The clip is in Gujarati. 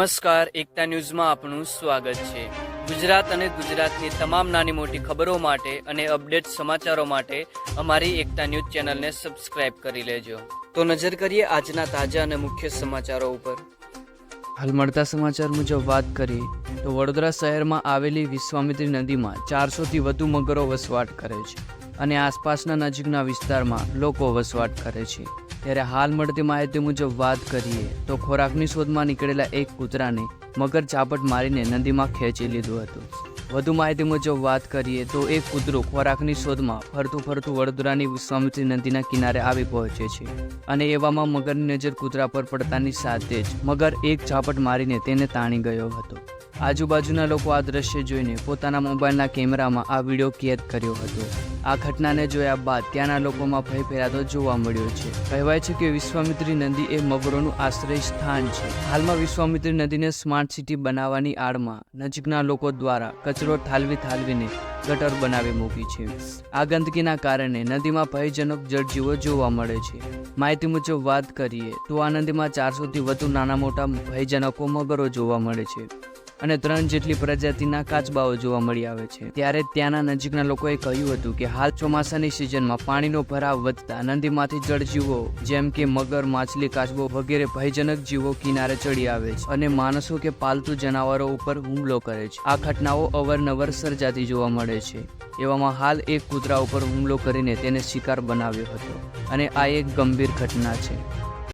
નમસ્કાર, એકતા ન્યૂઝમાં આપનું સ્વાગત છે. ગુજરાત અને ગુજરાતની તમામ નાની મોટી ખબરો માટે અને અપડેટ સમાચારો માટે અમારી એકતા ન્યૂઝ ચેનલને સબસ્ક્રાઇબ કરી લેજો. તો નજર કરીએ આજના તાજા અને મુખ્ય સમાચારો ઉપર. હાલ મળતા સમાચાર મુજબ વાત કરીએ, તો વડોદરા શહેરમાં આવેલી વિશ્વામિત્રી નદીમાં ચારસોથી વધુ મગરો વસવાટ કરે છે અને આસપાસના નજીકના વિસ્તારમાં લોકો વસવાટ કરે છે. ત્યારે હાલ મળતી માહિતી મુજબ વાત કરીએ તો ખોરાકની શોધમાં નીકળેલા એક કૂતરાને મગર ચાપટ મારીને નદીમાં ખેંચી લીધું હતું. વધુ માહિતી મુજબ વાત કરીએ તો એક કૂતરો ખોરાકની શોધમાં ફરતું ફરતું વડોદરાની વિશ્વામિત્રી નદીના કિનારે આવી પહોંચે છે અને એવામાં મગરની નજર કૂતરા પર પડતાની સાથે જ મગર એક ઝાપટ મારીને તેને તાણી ગયો હતો. આજુબાજુના લોકો આ દ્રશ્ય જોઈને પોતાના મોબાઈલના કેમેરામાં આ વીડિયો કેદ કર્યો હતો. આ ઘટનાને જોયા બાદ ત્યાંના લોકોમાં ભય ફેલાતો જોવા મળ્યો છે. કહેવાય છે કે વિશ્વામિત્રી નદી એ મગરોનું આશ્રય સ્થાન છે. હાલમાં વિશ્વામિત્રી નદીને સ્માર્ટ સિટી બનાવવાની આડમાં નજીકના લોકો દ્વારા કચરો ઠાલવી ઠાલવીને ગટર બનાવી મૂકી છે. આ ગંદકીના કારણે નદીમાં ભયજનક જળજીવો જોવા મળે છે. માહિતી મુજબ વાત કરીએ તો આ નદીમાં ચારસોથી વધુ નાના મોટા ભયજનકો મગરો જોવા મળે છે. અને ત્રણ જેટલી પ્રજાતિના કાચબાઓ જોવા મળી આવે છે. ત્યારે ત્યાંના નજીકના લોકોએ કહ્યું હતું કે હાલ ચોમાસાની સિઝનમાં પાણીનો ભરાવ વધતા નદીમાંથી જળજીવો જેમ કે મગર, માછલી, કાચબો વગેરે ભયજનક જીવો કિનારે ચડી આવે છે અને માણસો કે પાલતુ જનાવરો ઉપર હુમલો કરે છે. આ ઘટનાઓ અવારનવાર સર્જાતી જોવા મળે છે. એવામાં હાલ એક કૂતરા ઉપર હુમલો કરીને તેને શિકાર બનાવ્યો હતો. અને આ એક ગંભીર ઘટના છે.